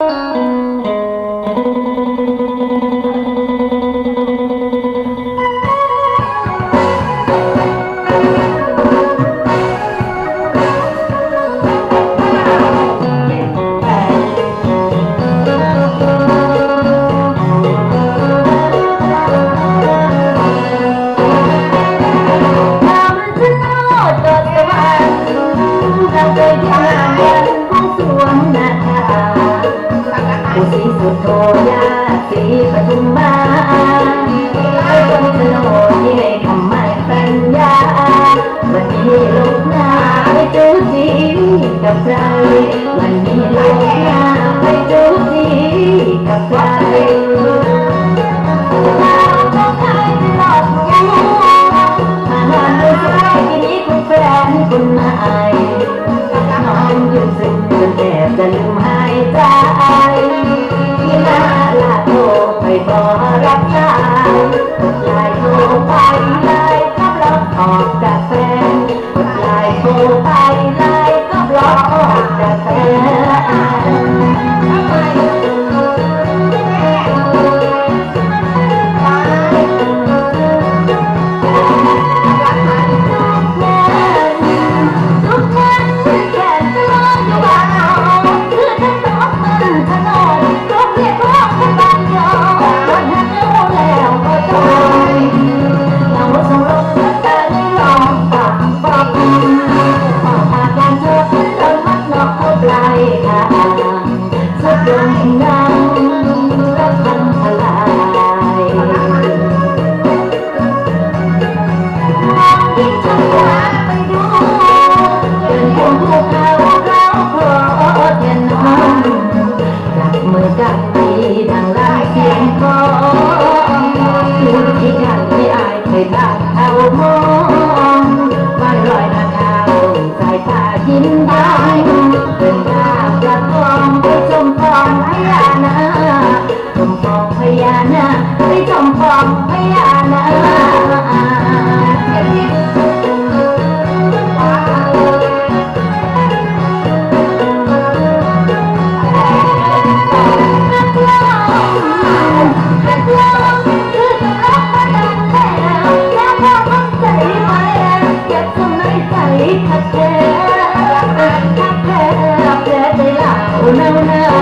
you สีสุดโธยาสีปทุมมาพระองค์สนโอที่ให้คำมั่นสัญญาวันนี้ลูกหน้าไม่เจอจริกับใครวันนี้ลูกหน้า ใจที่าลาโตไปบ่รับสายลายโทไปลายก็บลอกออกจากแฟนลายโทไปลายก็บลอกออกจากแฟน I'm no, no.